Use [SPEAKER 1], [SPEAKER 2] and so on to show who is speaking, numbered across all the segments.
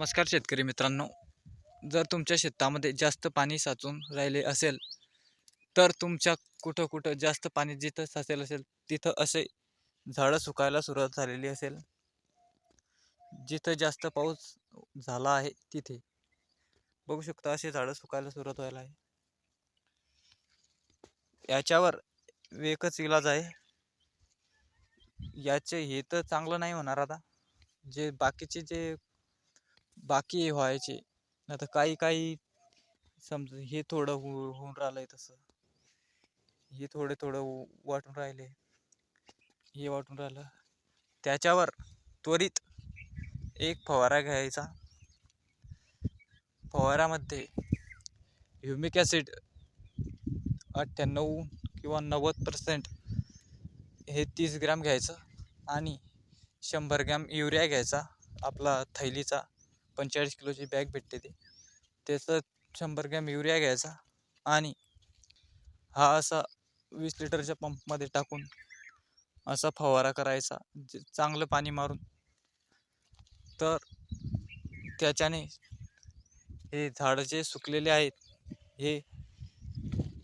[SPEAKER 1] नमस्कार शेतकरी मित्रांनो. जर तुमच्या शेतामध्ये जास्त पाणी साचून राहिले असेल तर तुमच्या कुठं कुठं जास्त पाणी जिथं साचेल असेल तिथं असे झाडं सुकायला सुरुवात झालेली असेल. जिथं जास्त पाऊस झाला आहे तिथे. बघू शकता असे झाडं सुकायला सुरुवात व्हायला आहे. याच्यावर एकच इलाज आहे. याचे हे तर चांगलं नाही होणार आता. जे बाकीचे जे बाकी व्हायचे. आता काही काही समज हे थोडं हो होऊन राहिलंय तसं. हे थोडं थोडं वाटून राहिले. हे वाटून राहिलं. त्याच्यावर त्वरित एक फवारा घ्यायचा. फवारामध्ये ह्युमिक ॲसिड अठ्ठ्याण्णव किंवा नव्वद पर्सेंट हे तीस ग्रॅम घ्यायचं आणि शंभर ग्रॅम युरिया घ्यायचा आपला थैलीचा. पंचेचाळीस किलोची बॅग भेटते ते. त्याचं शंभर ग्रॅम युरिया घ्यायचा आणि हा असा वीस लिटरच्या पंपमध्ये टाकून असा फवारा करायचा. जे चांगलं पाणी मारून. तर त्याच्याने हे झाडं जे सुकलेले आहेत हे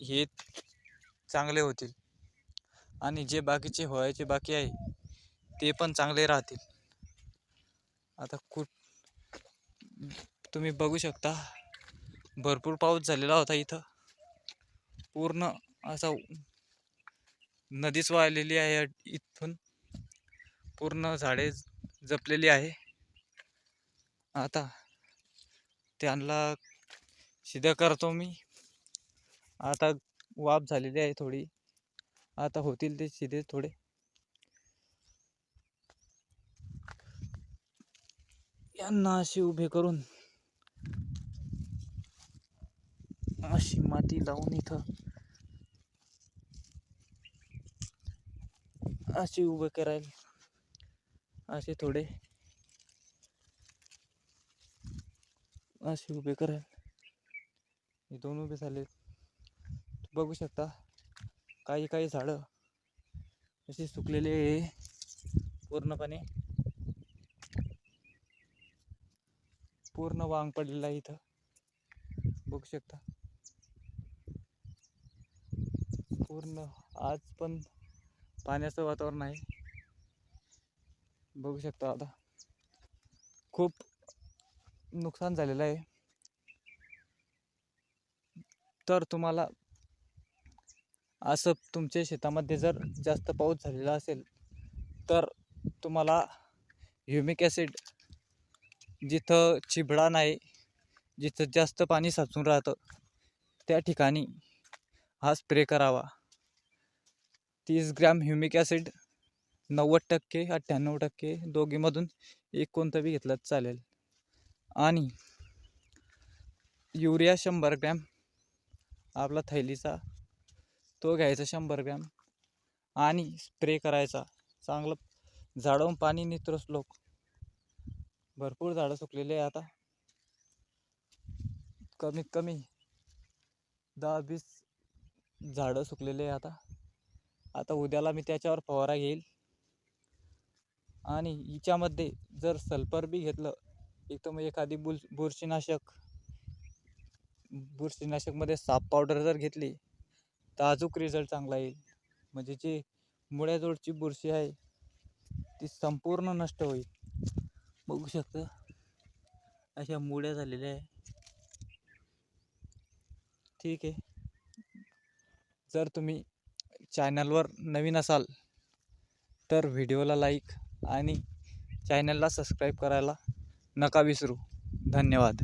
[SPEAKER 1] हे चांगले होतील. आणि जे बाकीचे व्हायचे बाकी आहे ते पण चांगले राहतील. आता कुठ तुम्ही बघू शकता भरपूर पाऊस झालेला होता इथं. पूर्ण असा नदीच वाहिलेली आहे इथून. पूर्ण झाडे जपलेली आहे. आता त्यांना सिद्ध करतो मी. आता वाफ झालेली आहे थोडी. आता होतील ते सिधे थोडे. यांना अशी उभे करून अशी माती लावून इथं अशी उभे करायला असे थोडे असे उभे करायला. हे दोन उभे झाले. बघू शकता काही काही झाडं असे सुकलेले पूर्णपणे पूर्ण वांग पडलेला आहे इथं. बघू शकता. पूर्ण आज पण पाण्याचं वातावरण आहे. बघू शकता आता. खूप नुकसान झालेलं आहे. तर तुम्हाला असं तुमच्या शेतामध्ये जर जास्त पाऊस झालेला असेल तर तुम्हाला ह्युमिक ॲसिड जिथं चिबडा नाही जिथं जास्त पाणी साचून राहतं त्या ठिकाणी हा स्प्रे करावा. तीस ग्रॅम ह्युमिक ॲसिड नव्वद टक्के अठ्ठ्याण्णव टक्के दोघीमधून एक कोणतं बी घेतलं चालेल. आणि युरिया शंभर ग्रॅम आपला थैलीचा तो घ्यायचा शंभर ग्रॅम आणि स्प्रे करायचा. चांगलं झाडून पाणी नित्रस लोक भरपूर झाडं सुकलेले आहे आता. कमीत कमी दहा वीस झाडं सुकलेले आहे आता. आता उद्याला मी त्याच्यावर फवारा घेईल. आणि हिच्यामध्ये जर सल्फर बी घेतलं एक तर मग एखादी बुल बुरशीनाशक बुरशीनाशकमध्ये साप पावडर जर घेतली तर अजूक रिझल्ट चांगला येईल. म्हणजे जी मुळ्याजवळची बुरशी आहे ती संपूर्ण नष्ट होईल. बघू शकता. अशा मुळ्या झालेल्या आहे. ठीक आहे. जर तुम्ही चॅनलवर नवीन असाल तर व्हिडिओला लाईक आणि चॅनलला सबस्क्राईब करायला नका विसरू. धन्यवाद.